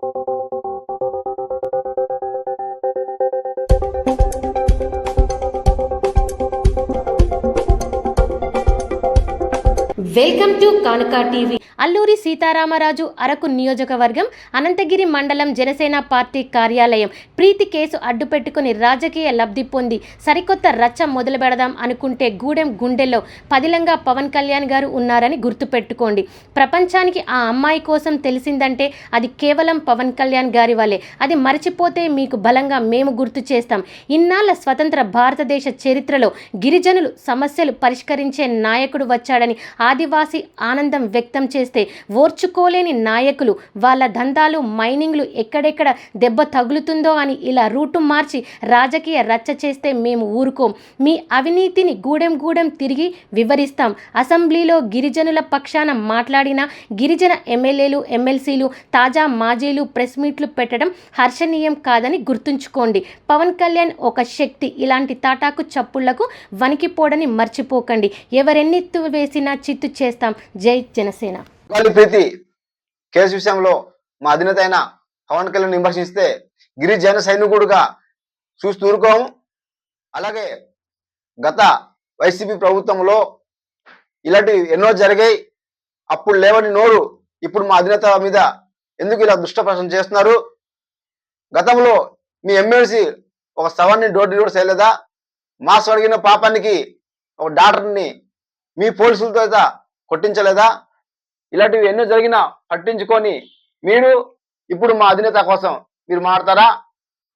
Thank you welcome to Kanuka TV. Alluri Sitaramaraju Araku నియోజకవర్గం అనంతగిరి మండలం Janasena party కార్యాలయం ప్రీతి case అడ్డుపెట్టుకుని రాజకీయ లబ్ధి పొంది సరికొత్త రచ్చ మొదలు పెడదాం అనుకుంటే గూడెం గుండెల్లో పదిలంగా పవన్ కళ్యాణ్ గారు ఉన్నారని గుర్తుపెట్టుకోండి. ప్రపంచానికి ఆ అమ్మాయి కోసం తెలిసిందంటే అది కేవలం పవన్ కళ్యాణ్ గారి వల్లే. అది మర్చిపోతే మీకు బలంగా మేము గుర్తు చేస్తాం. ఇన్నాళ్ళ స్వతంత్ర భారతదేశ చరిత్రలో గిరిజనులు సమస్యలు పరిష్కరించే నాయకుడు వచ్చాడని ఆది ఆదివాసి ఆనందం వ్యక్తం చేస్తే ఓర్చుకోలేని నాయకులు వాళ్ళ దందాలు మైనింగ్లు ఎక్కడెక్కడ దెబ్బ తగులుతుందో అని ఇలా రూటు మార్చి రాజకీయ రచ్చ చేస్తే మేము ఊరుకోం. మీ అవినీతిని గూడెం గూడెం తిరిగి వివరిస్తాం. అసెంబ్లీలో గిరిజనుల పక్షాన మాట్లాడిన గిరిజన ఎమ్మెల్యేలు ఎమ్మెల్సీలు తాజా మాజీలు ప్రెస్ మీట్లు పెట్టడం హర్షణీయం కాదని గుర్తుంచుకోండి. పవన్ కళ్యాణ్ ఒక శక్తి. ఇలాంటి తాటాకు చప్పుళ్ళకు వణికిపోడని మర్చిపోకండి. ఎవరెన్నిత్తు వేసినా చిత్తు చేస్తాం. జై జనసేన. ప్రీతి కేసు విషయంలో మా అధినేత అయిన పవన్ కళ్యాణ్ విమర్శిస్తే గిరిజన సైనికుడుగా చూస్తూ ఊరుకోము. అలాగే గత వైసీపీ ప్రభుత్వంలో ఇలాంటివి ఎన్నో జరిగాయి. అప్పుడు లేవని నోరు ఇప్పుడు మా అధినేత మీద ఎందుకు ఇలా దుష్ట ప్రశ్న చేస్తున్నారు? గతంలో మీ ఎమ్మెల్సీ ఒక శవాన్ని డోర్ డెలివరీ చేయలేదా? మాస్ అడిగిన పాపానికి ఒక డాక్టర్ని మీ పోలీసులతో అయితే కొట్టించలేదా? ఇలాంటివి ఎన్నో జరిగినా పట్టించుకొని మీరు ఇప్పుడు మా అధినేత కోసం మీరు మారుతారా?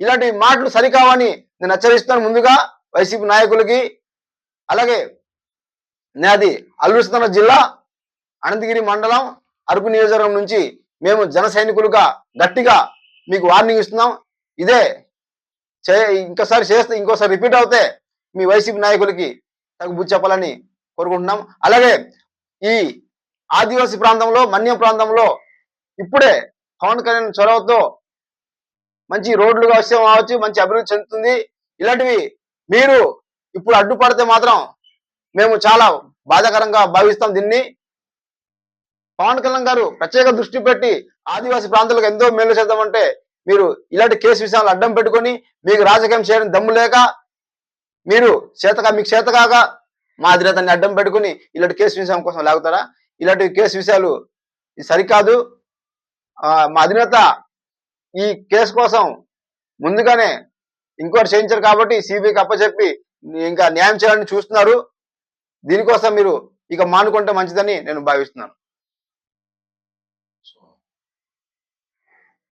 ఇలాంటి మాటలు సరికావని నేను హెచ్చరిస్తున్నాను ముందుగా వైసీపీ నాయకులకి. అలాగే నాది అల్లూరుస్తున్న జిల్లా అనంతగిరి మండలం అరకు నియోజకవర్గం నుంచి మేము జన సైనికులుగా గట్టిగా మీకు వార్నింగ్ ఇస్తున్నాం. ఇదే చే ఇంకోసారి చేస్తే ఇంకోసారి రిపీట్ అవుతే మీ వైసీపీ నాయకులకి తగు బుద్ధి చెప్పాలని కోరుకుంటున్నాం. అలాగే ఈ ఆదివాసీ ప్రాంతంలో మన్యం ప్రాంతంలో ఇప్పుడే పవన్ కళ్యాణ్ చొరవతో మంచి రోడ్లు అవసరం కావచ్చు మంచి అభివృద్ధి చెందుతుంది. ఇలాంటివి మీరు ఇప్పుడు అడ్డుపడితే మాత్రం మేము చాలా బాధాకరంగా భావిస్తాం దీన్ని. పవన్ కళ్యాణ్ గారు ప్రత్యేక దృష్టి పెట్టి ఆదివాసీ ప్రాంతాలకు ఎంతో మేలు చేద్దామంటే మీరు ఇలాంటి కేసు విషయాలు అడ్డం పెట్టుకొని మీకు రాజకీయం చేయడం దమ్ము లేక మీరు చేతగా మీకు చేతకాక మా అధినేతాన్ని అడ్డం పెట్టుకుని ఇలాంటి కేసు విషయం కోసం లాగుతారా? ఇలాంటి కేసు విషయాలు ఇది సరికాదు. మా అధినేత ఈ కేసు కోసం ముందుగానే ఇంకోటి చేయించారు కాబట్టి సిబిఐకి అప్పచెప్పి ఇంకా న్యాయం చేయాలని చూస్తున్నారు. దీనికోసం మీరు ఇక మానుకుంటే మంచిదని నేను భావిస్తున్నాను.